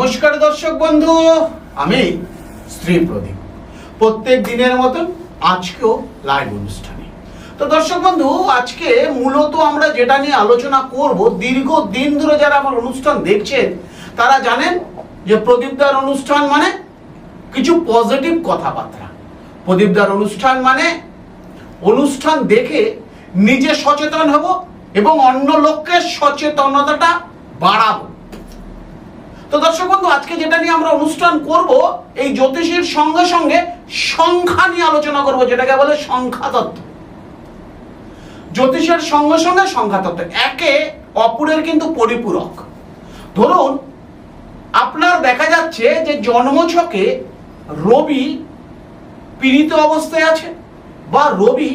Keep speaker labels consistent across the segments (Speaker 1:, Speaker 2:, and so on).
Speaker 1: নমস্কার দর্শক বন্ধু, আমি শ্রী প্রদীপ। প্রত্যেক দিনের মতন আজকেও লাইভ অনুষ্ঠানে। তো দর্শক বন্ধু, আজকে মূলত আমরা যেটা নিয়ে আলোচনা করব, দীর্ঘ দিন ধরে যারা আমার অনুষ্ঠান দেখছেন, তারা জানেন যে প্রদীপদার অনুষ্ঠান মানে কিছু পজিটিভ কথাবার্তা। প্রদীপদার অনুষ্ঠান মানে অনুষ্ঠান দেখে নিজে সচেতন হব এবং অন্য লোককে সচেতনতাটা বাড়াবো। তো দর্শক বন্ধু, আজকে যেটা নিয়ে আমরা অনুষ্ঠান করব, এই জ্যোতিষীর সঙ্গে সঙ্গে সংখ্যা নিয়ে আলোচনা করব, যেটাকে বলে সংখ্যা তত্ত্ব। জ্যোতিষের সঙ্গে সঙ্গে সংখ্যা তত্ত্ব, একে অপরের কিন্তু পরিপূরক। ধরুন, আপনার দেখা যাচ্ছে যে জন্মছকে রবি পীড়িত অবস্থায় আছে বা রবি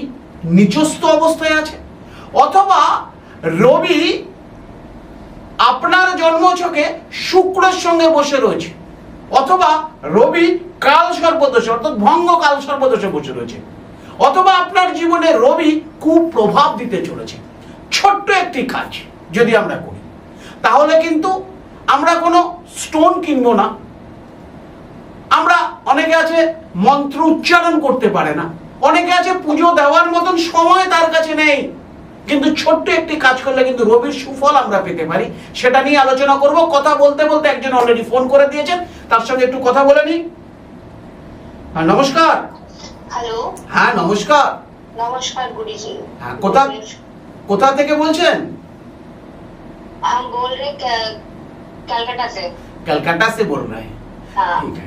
Speaker 1: নিচস্থ অবস্থায় আছে, অথবা রবি আপনার জন্মছকে শুক্রের সঙ্গে বসে রয়েছে, অথবা রবি কাল সর্বদোষে, অর্থাৎ ভঙ্গ কাল সর্বদোষে বসে রয়েছে, অথবা আপনার জীবনে রবি কুপ্রভাব দিতে চলেছে। ছোট্ট একটি কাজ যদি আমরা করি, তাহলে কিন্তু আমরা কোনো স্টোন কিনবো না। আমরা অনেকে আছে মন্ত্র উচ্চারণ করতে পারে না, অনেকে আছে পুজো দেওয়ার মতন সময় তার কাছে নেই। কিন্তু ছোট্ট একটি কাজ করলে কিন্তু রবির সুফল আমরা পেতে পারি সেটা নিয়ে আলোচনা করব কথা বলতে বলতে একজন অলরেডি ফোন করে দিয়েছেন তার সঙ্গে একটু কথা বলে নিই হ্যাঁ নমস্কার
Speaker 2: हेलो
Speaker 1: হ্যাঁ নমস্কার
Speaker 2: नमस्कार गुरु जी
Speaker 1: হ্যাঁ কোথা কোথা থেকে বলছেন
Speaker 2: हम बोल रहे क- कलकत्ता से
Speaker 1: कलकत्ता से बोल रहे हैं
Speaker 2: हाँ
Speaker 1: ठीक है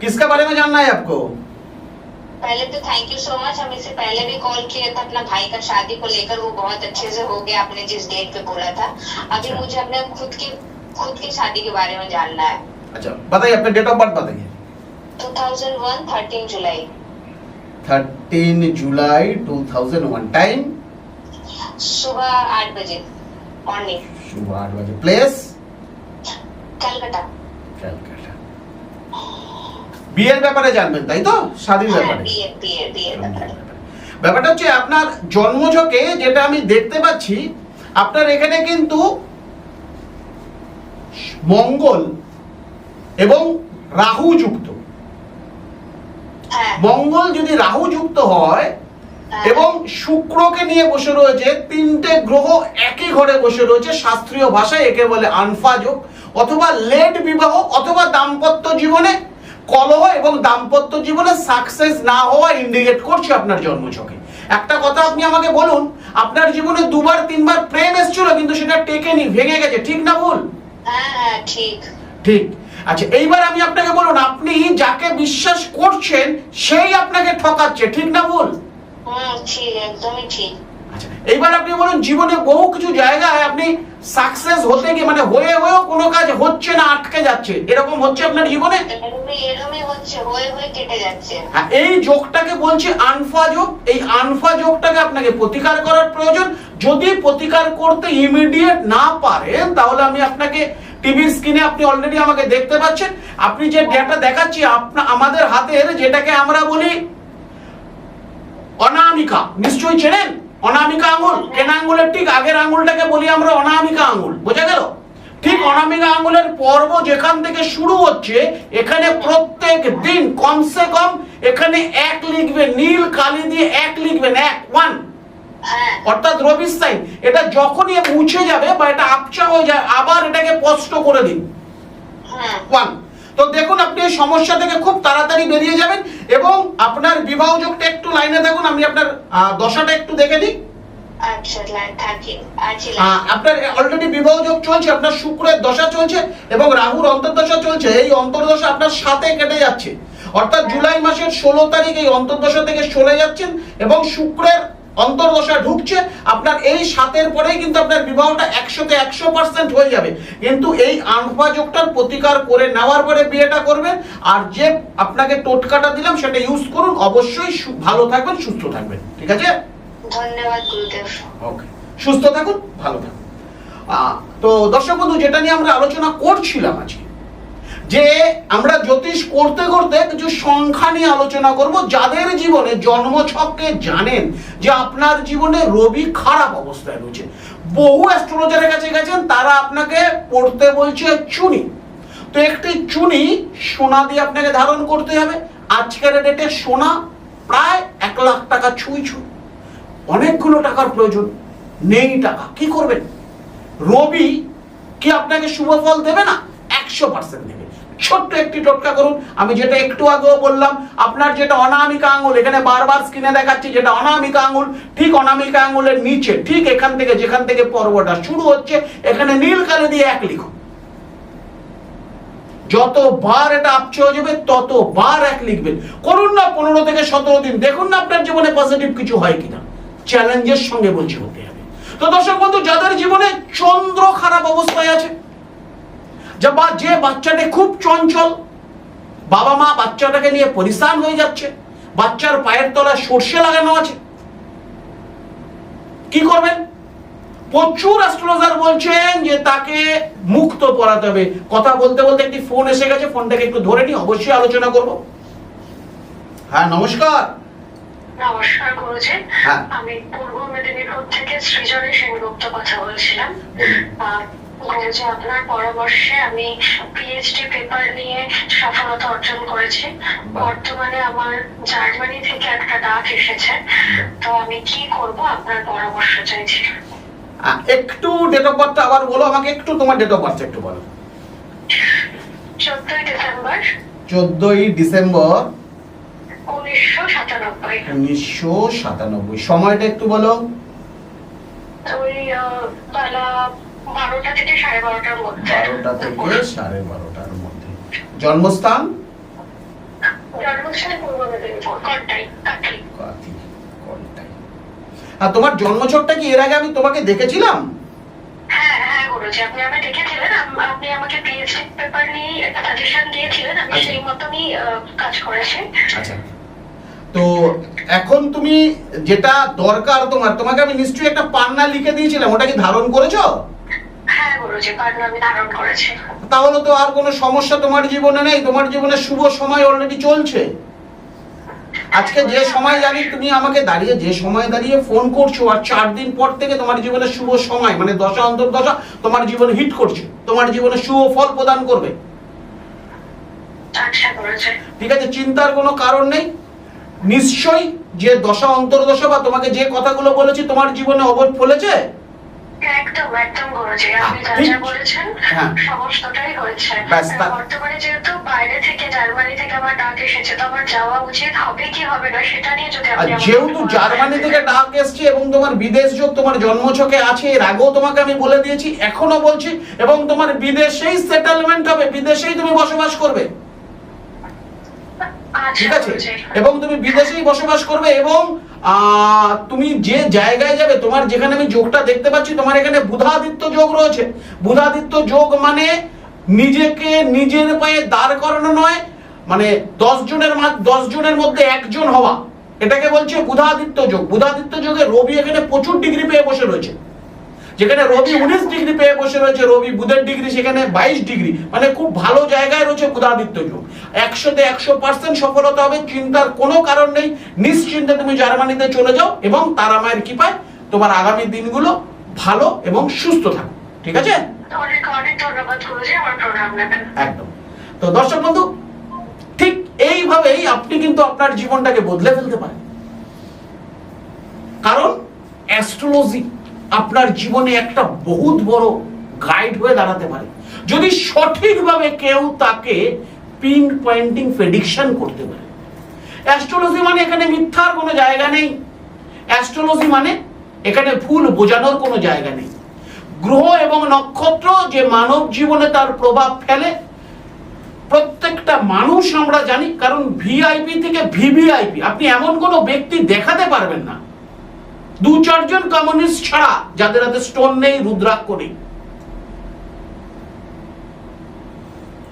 Speaker 1: किसके बारे में जानना है आपको
Speaker 2: पहले तो थैंक यू सो मच हम इसे पहले भी कॉल किया था अपना भाई का शादी को लेकर। वो बहुत अच्छे से हो गया आपने जिस डेट पे बोला था। अभी
Speaker 1: अच्छा।
Speaker 2: मुझे अपने खुद की खुद की शादी के बारे में जानना है।
Speaker 1: अच्छा बताइए अपने डेट ऑफ़ बर्थ बताइए।
Speaker 2: 2001 13 जुलाई।
Speaker 1: 13 जुलाई 2001 टाइम
Speaker 2: सुबह 8 बजे मॉर्निंग
Speaker 1: सुबह 8 बजे प्लेस
Speaker 2: कलकत्ता।
Speaker 1: कलकत्ता। বিয়ের ব্যাপারে জানবেন তাই তো? স্বাধীন ব্যাপারে। ব্যাপারটা হচ্ছে আপনার জন্মঝকে যেটা আমি দেখতে পাচ্ছি আপনার এখানে কিন্তু মঙ্গল এবং রাহু যুক্ত। মঙ্গল যদি রাহু যুক্ত হয় এবং শুক্রকে নিয়ে বসে রয়েছে তিনটে গ্রহ একই ঘরে বসে রয়েছে শাস্ত্রীয় ভাষায় একে বলে আনফা যোগ অথবা লেট বিবাহ অথবা দাম্পত্য জীবনে কলহ এবং দাম্পত্য জীবনে সাকসেস না হওয়া ইন্ডিকেট করছে আপনার জন্মছকে একটা কথা আপনি আমাকে বলুন আপনার জীবনে দুবার তিনবার প্রেম এসেছিল কিন্তু সেটা টেকেনি ভেঙে গেছে ঠিক না ভুল?
Speaker 2: হ্যাঁ, হ্যাঁ, ঠিক।
Speaker 1: ঠিক। আচ্ছা এইবার আমি আপনাকে বলুন আপনি যাকে বিশ্বাস করছেন সেই আপনাকে ঠকাচ্ছে ঠিক না ভুল?
Speaker 2: ঠিক একদমই ঠিক।
Speaker 1: আচ্ছা এইবার আপনি বলুন জীবনে বহু কিছু জায়গায় আপনি সাকসেস হতে গিয়ে মানে হয়ে হয়েও কোনো কাজ হচ্ছে না আটকে যাচ্ছে। এরকম হচ্ছে আপনার জীবনে?
Speaker 2: হয়ে
Speaker 1: এই যোগটাকে বলছি আনফা যোগ। এই আনফা যোগটাকে আপনাকে প্রতিকার করার প্রয়োজন। যদি প্রতিকার করতে ইমিডিয়েট না পারেন তাহলে আমি আপনাকে টিভির স্ক্রিনে আপনি অলরেডি আমাকে দেখতে পাচ্ছেন। আপনি যে ডেটা দেখাচ্ছি আপনা আমাদের হাতের যেটাকে আমরা বলি অনামিকা। নিশ্চয়ই চেনেন? অনামিকা আঙুল কেন আঙুলের ঠিক আগের আঙুলটাকে বলি আমরা অনামিকা আঙুল বোঝা গেল? ঠিক অনামিকা আঙুলের পর্ব যেখান থেকে শুরু হচ্ছে এখানে প্রত্যেক দিন কমসে কম এখানে এক লিখবেন নীল কালি দিয়ে এক লিখবেন এক ওয়ান
Speaker 2: হ্যাঁ।
Speaker 1: অর্থাৎ রবি সাইন এটা যখনই মুছে যাবে বা এটা আপচা হয়ে যায় আবার এটাকে স্পষ্ট করে দিন।
Speaker 2: হ্যাঁ।
Speaker 1: ওয়ান তো দেখুন আপনি এই সমস্যা থেকে খুব তাড়াতাড়ি বেরিয়ে যাবেন এবং আপনার বিবাহ যোগটা একটু লাইনে থাকুন আমি আপনার দশাটা একটু দেখে নিই
Speaker 2: আচ্ছা লাইন
Speaker 1: আপনার অলরেডি বিবাহ যোগ চলছে আপনার শুক্রের দশা চলছে এবং রাহুর অন্তর্দশা চলছে এই অন্তর্দশা আপনার সাথে কেটে যাচ্ছে। অর্থাৎ জুলাই মাসের ষোলো তারিখ এই অন্তর্দশা থেকে চলে যাচ্ছেন এবং শুক্রের অন্তর্দশা ঢুকছে আপনার এই সাতের পরেই কিন্তু আপনার বিবাহটা একশোতে একশো পার্সেন্ট হয়ে যাবে। কিন্তু এই আনফা যোগটার প্রতিকার করে নেওয়ার পরে বিয়েটা করবেন আর যে আপনাকে টোটকাটা দিলাম সেটা ইউজ করুন অবশ্যই ভালো থাকবেন সুস্থ থাকবেন। ঠিক আছে?
Speaker 2: ধন্যবাদ গুরুদেব।
Speaker 1: ওকে সুস্থ থাকুন ভালো থাকুন। তো দর্শক বন্ধু যেটা নিয়ে আমরা আলোচনা করছিলাম আজকে যে আমরা জ্যোতিষ করতে করতে কিছু সংখ্যা নিয়ে আলোচনা করব, যাদের জীবনে জন্মছককে জানেন যে আপনার জীবনে রবি খারাপ অবস্থায় রয়েছে। বহু অ্যাস্ট্রোলজারের কাছে গেছেন, তারা আপনাকে পড়তে বলছে চুনি। তো একটি চুনি সোনা দিয়ে আপনাকে ধারণ করতে হবে। আজকের ডেটে সোনা প্রায় এক লাখ টাকা ছুঁই ছুঁই। অনেকগুলো টাকার প্রয়োজন, নেই টাকা, কি করবেন? রবি কি আপনাকে শুভ ফল দেবে না? একশো পার্সেন্ট দেবে ছোট্ট একটি টোটকা করুন। আমি যেটা একটু আগেও বললাম, আপনার যেটা অনামিকা আঙুল, এখানে বারবার স্ক্রিনে দেখাচ্ছি যেটা অনামিকা আঙুল, ঠিক অনামিকা আঙুলের নিচে, ঠিক এখান থেকে, যেখান থেকে পর্বটা শুরু হচ্ছে, এখানে নীল কালি দিয়ে এক লিখুন। যতবার এটা আপচে হয়ে যাবে, ততবার এক লিখবেন। করুন না পনেরো থেকে সতেরো দিন, দেখুন না আপনার জীবনে পজিটিভ কিছু হয় কিনা। চ্যালেঞ্জের সঙ্গে বলছি হতে হবে তো দর্শক বন্ধু, যাদের জীবনে চন্দ্র খারাপ অবস্থায় আছে যা বা যে বাচ্চাটি খুব চঞ্চল বাবা মা বাচ্চাটাকে নিয়ে পরিশান হয়ে যাচ্ছে বাচ্চার পায়ের তলায় সর্ষে লাগানো আছে। কি করবেন? প্রচুর অ্যাস্ট্রোলজার বলছেন যে তাকে মুক্ত পড়াতে হবে। কথা বলতে বলতে একটি ফোন এসে গেছে ফোনটাকে একটু ধরে নি অবশ্যই আলোচনা করব। হ্যাঁ নমস্কার।
Speaker 3: নমস্কার গুরুজি।
Speaker 1: হ্যাঁ।
Speaker 3: আমি পূর্ব মেদিনীপুর থেকে সৃজনী সেনগুপ্ত কথা বলছিলাম। গুরুজি আপনার পরামর্শে আমি পিএইচডি পেপার নিয়ে সফলতা অর্জন করেছি। বর্তমানে আমার জার্মানি থেকে একটা ডাক এসেছে। তো আমি কি করব? আপনার পরামর্শ চাইছি।
Speaker 1: একটু ডেট অফ বার্থ আবার বলো আমাকে একটু তোমার ডেট অফ বার্থ একটু বলো।
Speaker 3: চোদ্দই ডিসেম্বর।
Speaker 1: চোদ্দই ডিসেম্বর।
Speaker 3: উনিশশো সাতানব্বই।
Speaker 1: উনিশশো সাতানব্বই। সময়টা একটু বলো।
Speaker 3: ওই বেলা বারোটা থেকে সাড়ে বারোটার মধ্যে।
Speaker 1: বারোটা থেকে সাড়ে বারোটার মধ্যে। জন্মস্থান। আর তোমার জন্মছকটা কি এর আগে আমি তোমাকে দেখেছিলাম?
Speaker 3: হ্যাঁ হ্যাঁ
Speaker 1: আচ্ছা। আচ্ছা। তো এখন তুমি যেটা দরকার তোমার তোমাকে আমি নিশ্চয়ই একটা পান্না লিখে দিয়েছিলাম। ওটা কি ধারণ করেছ?
Speaker 3: গুরুজি পার্ন ধারণ করেছি।
Speaker 1: তাহলে তো আর কোনো সমস্যা তোমার জীবনে নেই তোমার জীবনে শুভ সময় অলরেডি চলছে। আজকে যে সময় জানি তুমি আমাকে দাঁড়িয়ে যে সময় দাঁড়িয়ে ফোন করছ আর চার দিন পর থেকে তোমার জীবনে শুভ সময় মানে দশা অন্তর্দশা তোমার জীবনে হিট করছে তোমার জীবনে শুভ ফল প্রদান করবে। ঠিক আছে চিন্তার কোনো কারণ নেই। নিশ্চয়ই যে দশা অন্তর্দশা বা তোমাকে যে কথাগুলো বলেছি তোমার জীবনে অবধ ফলেছে?
Speaker 3: একদম একদম গুরুজি আপনি যা যা বলেছেন
Speaker 1: হ্যাঁ।
Speaker 3: সমস্তটাই হয়েছে। বর্তমানে যেহেতু বাইরে থেকে জার্মানি থেকে আমার ডাক এসেছে তো আমার যাওয়া উচিত হবে কি হবে না সেটা নিয়ে যদি
Speaker 1: আর
Speaker 3: আপনি আমাকে
Speaker 1: যেহেতু জার্মানি থেকে ডাক এসছে এবং তোমার বিদেশ যোগ তোমার জন্মছকে আছে এর আগেও তোমাকে আমি বলে দিয়েছি এখনও বলছি এবং তোমার বিদেশেই সেটেলমেন্ট হবে বিদেশেই তুমি বসবাস করবে।
Speaker 3: আচ্ছা
Speaker 1: ঠিক আছে? এবং তুমি বিদেশেই বসবাস করবে এবং তুমি যে জায়গায় যাবে, তোমার যেখানে আমি যোগটা দেখতে পাচ্ছি, তোমার এখানে বুধাদিত্য যোগ রয়েছে। বুধাদিত্য যোগ মানে নিজেকে নিজের পায়ে দাঁড় করানো নয় মানে দশ জনের দশ জনের মধ্যে একজন হওয়া। এটাকে বলছে বুধাদিত্য যোগ। বুধাদিত্য যোগে রবি এখানে প্রচুর ডিগ্রি পেয়ে বসে রয়েছে। যেখানে রবি উনিশ ডিগ্রি পেয়ে বসে রয়েছে রবি বুধের ডিগ্রি সেখানে বাইশ ডিগ্রি মানে খুব ভালো জায়গায় রয়েছে বুধাদিত্য যোগ। একশোতে একশো পার্সেন্ট সফলতা হবে চিন্তার কোনো কারণ নেই। নিশ্চিন্তে তুমি জার্মানিতে চলে যাও এবং তারা মায়ের কৃপায় তোমার আগামী দিনগুলো ভালো এবং সুস্থ থাকো। ঠিক আছে?
Speaker 3: অনেক অনেক ধন্যবাদ গুরুজি আমার প্রণাম নেবেন।
Speaker 1: একদম। তো দর্শক বন্ধু ঠিক এইভাবেই আপনি কিন্তু আপনার জীবনটাকে বদলে ফেলতে পারেন। কারণ অ্যাস্ট্রোলজি আপনার জীবনে একটা বহুত বড় গাইড হয়ে দাঁড়াতে পারে। যদি সঠিকভাবে কেউ তাকে পিন পয়েন্টিং প্রেডিকশন করতে পারে। অ্যাস্ট্রোলজি মানে এখানে মিথ্যার কোনো জায়গা নেই। অ্যাস্ট্রোলজি মানে এখানে ভুল বোঝানোর কোনো জায়গা নেই। গ্রহ এবং নক্ষত্র যে মানব জীবনে তার প্রভাব ফেলে, প্রত্যেকটা মানুষ আমরা জানি, কারণ ভিআইপি থেকে ভিভিআইপি আপনি এমন কোনো ব্যক্তি দেখাতে পারবেন না। দু চারজন কমিউনিস্ট ছাড়া, যাদের হাতে স্টোন নেই, রুদ্রাক্ষ নেই।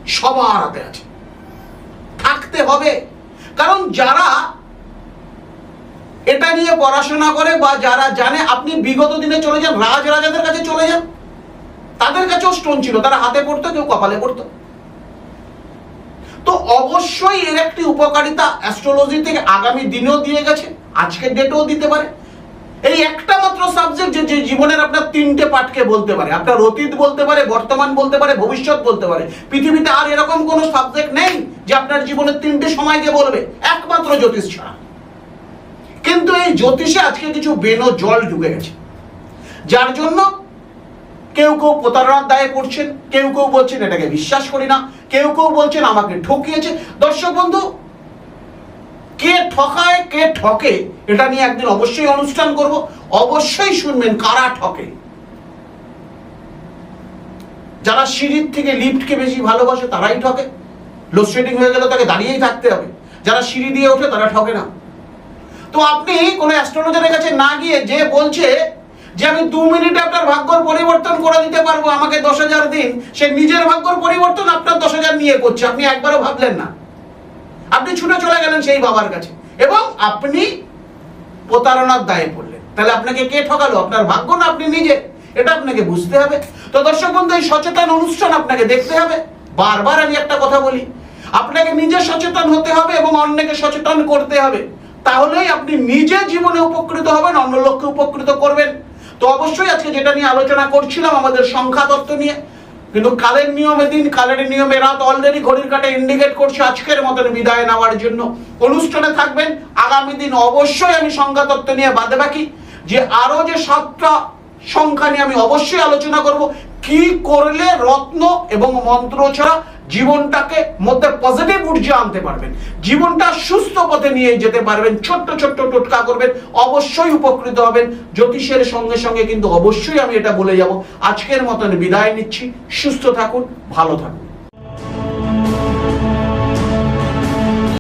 Speaker 1: সবার হাতে আছে। থাকতে হবে। কারণ যারা এটা নিয়ে পড়াশোনা করে বা যারা জানে, আপনি বিগত দিনে চলে যান রাজ রাজাদের কাছে চলে যান। তাদের কাছেও স্টোন ছিল। তারা হাতে পড়তো, কেউ কপালে পড়তো। তো অবশ্যই এর একটি উপকারিতা অ্যাস্ট্রোলজি থেকে আগামী দিনেও দিয়ে গেছে, আজকের ডেটেও দিতে পারে। এই একটা মাত্র সাবজেক্ট যে জীবনের আপনার তিনটে পাঠকে বলতে পারে। আপনার অতীত বলতে পারে, বর্তমান বলতে পারে, ভবিষ্যৎ বলতে পারে। পৃথিবীতে আর এরকম কোনো সাবজেক্ট নেই যে আপনার জীবনের তিনটে সময়কে বলবে। একমাত্র জ্যোতিষ ছাড়া। কিন্তু এই জ্যোতিষে আজকে কিছু বেনো জল ঢুকে গেছে। যার জন্য কেউ কেউ প্রতারণার দায়ে পড়ছেন, কেউ কেউ বলছেন এটাকে বিশ্বাস করি না, কেউ কেউ বলছেন আমাকে ঠকিয়েছে। দর্শক বন্ধু ঠকায়, কে ঠকে, এটা নিয়ে একদিন অবশ্যই অনুষ্ঠান করব। অবশ্যই শুনবেন কারা ঠকে। যারা সিঁড়ির থেকে লিফটকে বেশি ভালোবাসে, তারাই ঠকে। লোডশেডিং হয়ে গেলে তাকে দাঁড়িয়েই থাকতে হবে। যারা সিঁড়ি দিয়ে ওঠে, তারা ঠকে না। তো আপনি কোনো অ্যাস্ট্রোলজারের কাছে না গিয়ে যে বলছে যে আমি দু মিনিটে আপনার ভাগ্যর পরিবর্তন করে দিতে পারব, আমাকে দশ হাজার দিন, সে নিজের ভাগ্যর পরিবর্তন আপনার দশ হাজার নিয়ে করছে। আপনি একবারও ভাবলেন না। আপনি ছুটে চলে গেলেন সেই বাবার কাছে। এবং আপনি প্রতারণার দায়ে পড়লেন। তাহলে আপনাকে কে ঠকালো? আপনার ভাগ্য না আপনি নিজে? এটা আপনাকে বুঝতে হবে। তো দর্শক বন্ধু, এই সচেতন অনুষ্ঠান আপনাকে দেখতে হবে। বারবার আমি একটা কথা বলি, আপনাকে নিজে সচেতন হতে হবে এবং অন্যকে সচেতন করতে হবে। তাহলেই আপনি নিজে জীবনে উপকৃত হবেন, অন্য লোককে উপকৃত করবেন। তো অবশ্যই আজকে যেটা নিয়ে আলোচনা করছিলাম, আমাদের সংখ্যা তত্ত্ব নিয়ে কিন্তু কালের নিয়মে দিন, কালের নিয়মে রাত অলরেডি ঘড়ির কাটে ইন্ডিকেট করছে আজকের মতন বিদায় নেওয়ার জন্য। অনুষ্ঠানে থাকবেন, আগামী দিন অবশ্যই আমি সংখ্যা তত্ত্ব নিয়ে বাদে বাকি যে আরও যে সাতটা সংখ্যা নিয়ে আমি অবশ্যই আলোচনা করব, কি করলে রত্ন এবং মন্ত্র ছাড়া জীবনটাকে মধ্যে পজিটিভ ঊর্জা আনতে পারবেন। জীবনটা সুস্থ পথে নিয়ে যেতে পারবেন, ছোট্ট ছোট্ট টোটকা করবেন, অবশ্যই উপকৃত হবেন। জ্যোতিষের সঙ্গে সঙ্গে কিন্তু অবশ্যই আমি এটা বলে যাব। আজকের মতন বিদায় নিচ্ছি। সুস্থ থাকুন, ভালো থাকুন।